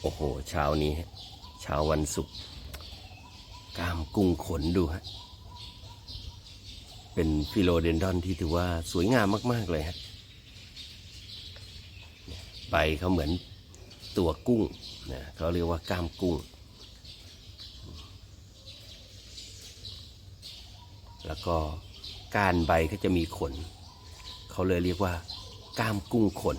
โอ้โห เช้านี้เช้าวันศุกร์ก้ามกุ้งขนดูฮะ เป็นฟิโลเดนดอนที่ถือว่าสวยงามมาก ๆ เลยฮะ ใบเขาเหมือนตัวกุ้งนะเขาเรียกว่าก้ามกุ้ง แล้วก็ก้านใบก็จะมีขน เขาเลยเรียกว่าก้ามกุ้งขน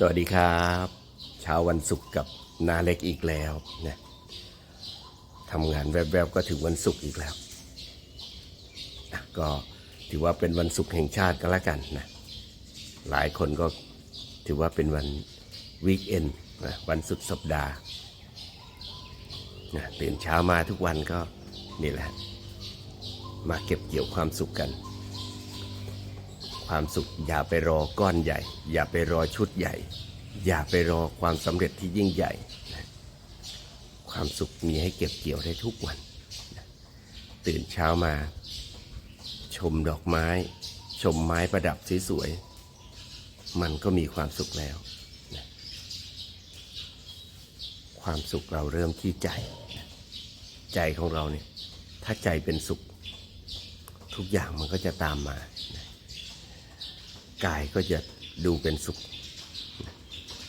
สวัสดีครับเช้าวันศุกร์กับนาเล็กอีกแล้วนะทำงานแวบๆก็ถึงวันศุกร์อีกแล้วอะก็ถือว่าเป็นวันศุกร์แห่งชาติก็แล้วกันนะหลายคนก็ถือว่าเป็นวันวีคเอนนะวันสุดสัปดาห์นะตื่นเช้ามาทุกวันก็นี่แหละ มาเก็บเกี่ยวความสุขกัน ความสุข อย่าไปรอก้อนใหญ่ อย่าไปรอชุดใหญ่ อย่าไปรอความสำเร็จที่ยิ่งใหญ่ ความสุขมีให้เก็บเกี่ยวได้ทุกวัน ตื่นเช้ามา ชมดอกไม้ ชมไม้ประดับสวยๆมันก็มีความสุขแล้ว ความสุขเราเริ่มที่ใจ ใจของเราเนี่ยถ้าใจเป็นสุข ทุกอย่างมันก็จะตามมา กายก็จะดูเป็นสุข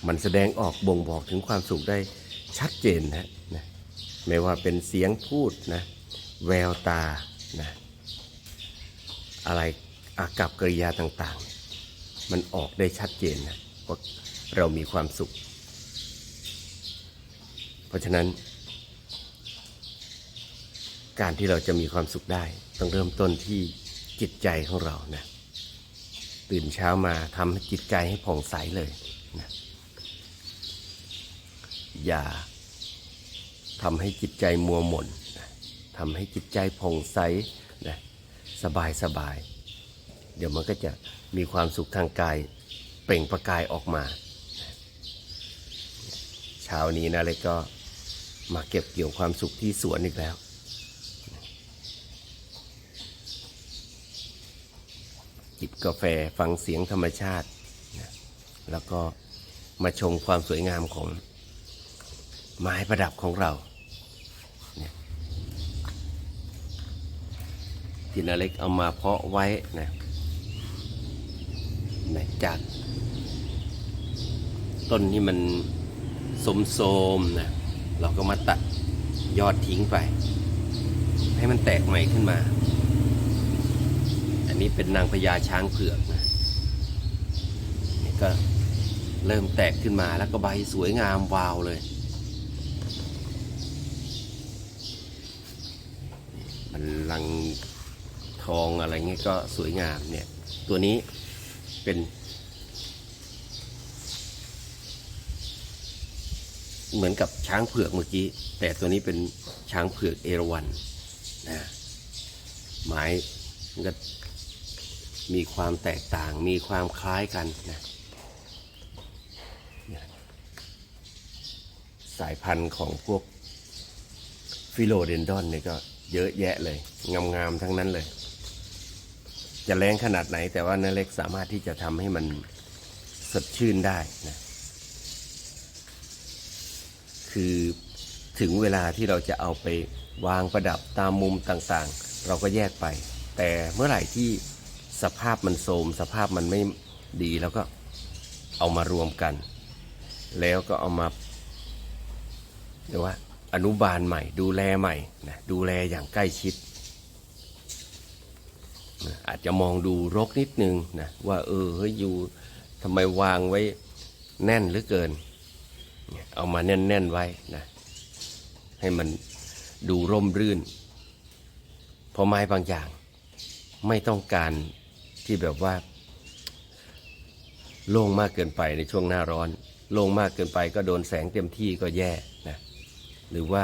มันแสดงออกบ่งบอกถึงความสุขได้ชัดเจนนะนะไม่ว่าเป็นเสียงพูดนะแววตานะอะไรอากับกริยาต่างๆ มันออกได้ชัดเจนนะว่าเรามีความสุข เพราะฉะนั้น การที่เราจะมีความสุขได้ ต้องเริ่มต้นที่จิตใจของเรานะ ตื่นเช้ามาทำให้จิตใจให้ผ่องใสเลยนะอย่าทำให้จิตใจมัวหม่นนะทำให้จิตใจผ่องใสนะสบายสบาย เดี๋ยวมันก็จะมีความสุขทางกาย เปล่งประกายออกมา เช้านี้นะเลยก็มาเก็บเกี่ยวความสุขที่สวนอีกแล้ว จิบ กาแฟฟังเสียงธรรมชาตินะแล้วก็มาชมความสวยงามของไม้ประดับของเราที่นาเล็กเอามาเพาะไว้นะนะจากต้นที่มันสมโสมนะเราก็มาตัดยอดทิ้งไป ให้มันแตกใหม่ขึ้นมา นี้เป็นนางพญาช้างเผือกนะนี่ก็เริ่มแตกขึ้นมาแล้วก็ใบสวยงามวาวเลยมันลังทองอะไรเงี้ยก็สวยงามเนี่ย ตัวนี้เป็นเหมือนกับช้างเผือกเมื่อกี้ แต่ตัวนี้เป็นช้างเผือกเอราวัณนะไม้มันก็ มีความแตกต่างมีความคล้ายกันนะสายพันธุ์ของพวกฟิโลเดนดอนเนี่ยก็เยอะแยะเลย งามๆทั้งนั้นเลย จะแรงขนาดไหน แต่ว่านื้อเล็กสามารถที่จะทำให้มันสดชื่นได้นะคือถึงเวลาที่เราจะเอาไปวางประดับตามมุมต่างๆ เราก็แยกไป แต่เมื่อไหร่ที่ สภาพมันโทรมสภาพมันไม่ดีแล้วก็เอามารวมกัน แล้วก็เอามาเรียกว่าอนุบาลใหม่ ดูแลใหม่นะดูแลอย่างใกล้ชิดนะอาจจะมองดูรกนิดนึงนะว่าเออเฮ้ยอยู่ทำไมวางไว้แน่นหลือเกินเนี่ยเอามาแน่นๆไว้นะให้มันดูร่มรื่น เพราะไม้บางอย่างไม่ต้องการ ที่แบบว่า โล่งมากเกินไปในช่วงหน้าร้อน โล่งมากเกินไปก็โดนแสงเต็มที่ก็แย่นะหรือว่า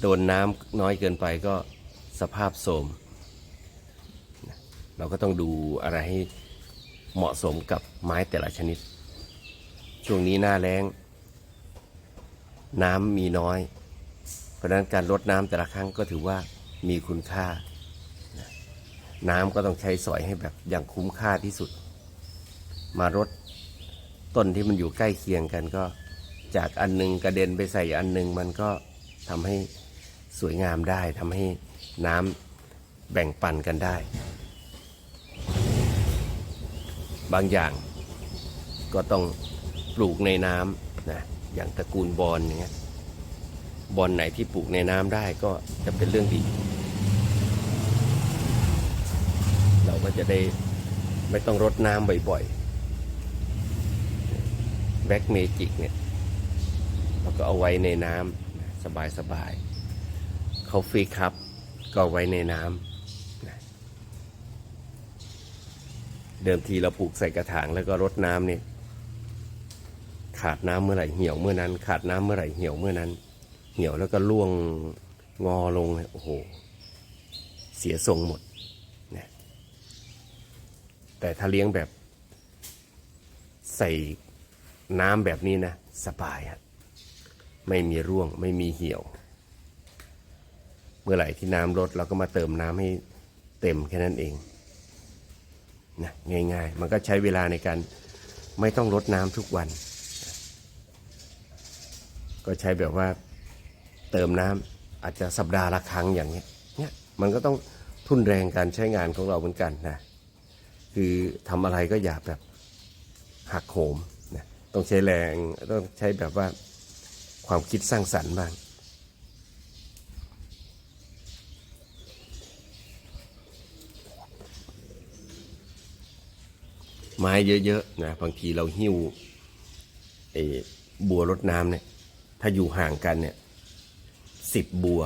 โดนน้ำน้อยเกินไปก็สภาพโทมนะเราก็ต้องดูอะไรให้เหมาะสมกับไม้แต่ละชนิด ช่วงนี้หน้าแล้ง น้ำมีน้อย เพราะนั้นการรดน้ำแต่ละครั้งก็ถือว่ามีคุณค่า น้ำก็ต้องใช้สอยให้แบบอย่างคุ้มค่าที่สุด มารดต้นที่มันอยู่ใกล้เคียงกันก็จากอันหนึงกระเด็นไปใส่อันหนึงมันก็ทำให้สวยงามได้ทำให้น้ำแบ่งปันกันได้ บางอย่างก็ต้องปลูกในน้ำนะอย่างตระกูลบอลอย่างเงี้ยบอลไหนที่ปลูกในน้ำได้ก็จะเป็นเรื่องดี เรา ก็จะได้ไม่ต้องรดน้ำบ่อยๆแบ็กเมจิกเนี่ยเราก็เอาไว้ในน้ำสบายๆเขาฟรีครับก็ไว้ในน้ำเดิมทีเราปลูกใส่กระถางแล้วก็รดน้ำเนี่ยขาดน้ำเมื่อไหร่เหี่ยวเมื่อนั้น ขาดน้ำเมื่อไหร่เหี่ยวเมื่อนั้น เหี่ยวแล้วก็ร่วงงอลงเนี่ยโอ้โหเสียทรงหมด แต่ถ้าเลี้ยงแบบใส่น้ำแบบนี้นะ สบายฮะไม่มีร่วงไม่มีเหี่ยว เมื่อไหร่ที่น้ำลดเราก็มาเติมน้ำให้เต็มแค่นั้นเองนะง่ายๆ มันก็ใช้เวลาในการไม่ต้องรดน้ำทุกวัน ก็ใช้แบบว่าเติมน้ำอาจจะสัปดาห์ละครั้งอย่างเงี้ยเนี่ยมันก็ต้องทุนแรงการใช้งานของเราเหมือนกันนะ คือทำอะไรก็อย่าแบบหักโหมนะต้องใช้แรงต้องใช้แบบว่าความคิดสร้างสรรค์บ้างไม้เยอะๆนะบางทีเราหิ้วไอ้บัวรดน้ำเนี่ยถ้าอยู่ห่างกันเนี่ยสิบบัว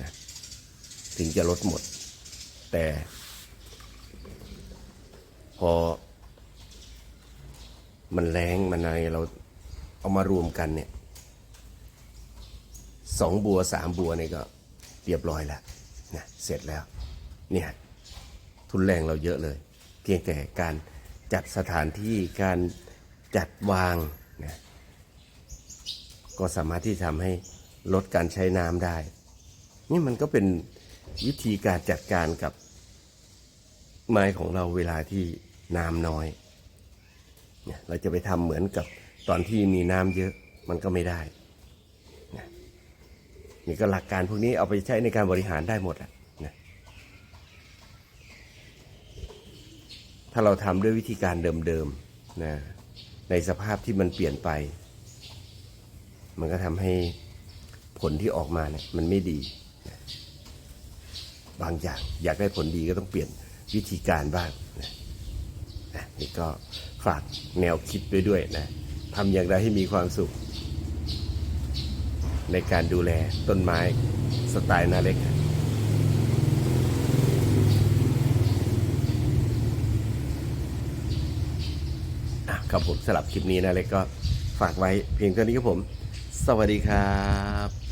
นะถึงจะลดหมด แต่ พอ มันแรงมันอะไรเราเอามารวมกันเนี่ยสองบัวสามบัวเนี่ยก็เรียบร้อยแล้วนะเสร็จแล้วเนี่ยทุนแรงเราเยอะเลย เพียงแต่การจัดสถานที่การจัดวางนะก็สามารถที่ทำให้ลดการใช้น้ำได้ นี่มันก็เป็นวิธีการจัดการกับไม้ของเราเวลาที่ น้ำน้อยเนี่ยเราจะไปทำเหมือนกับตอนที่มีน้ำเยอะมันก็ไม่ได้นะนี่ก็หลักการพวกนี้เอาไปใช้ในการบริหารได้หมดอะนะถ้าเราทำด้วยวิธีการเดิมๆนะในสภาพที่มันเปลี่ยนไป มันก็ทำให้ผลที่ออกมาเนี่ยมันไม่ดีนะบางอย่างอยากได้ผลดีก็ต้องเปลี่ยนวิธีการบ้างนะ นี่ก็ฝากแนวคิดไปด้วยนะทำอย่างไรให้มีความสุข ในการดูแลต้นไม้สไตล์นาเล็กครับอะครับผมสำหรับคลิปนี้นาเล็กก็ฝากไว้เพียงเท่านี้ครับผม สวัสดีครับ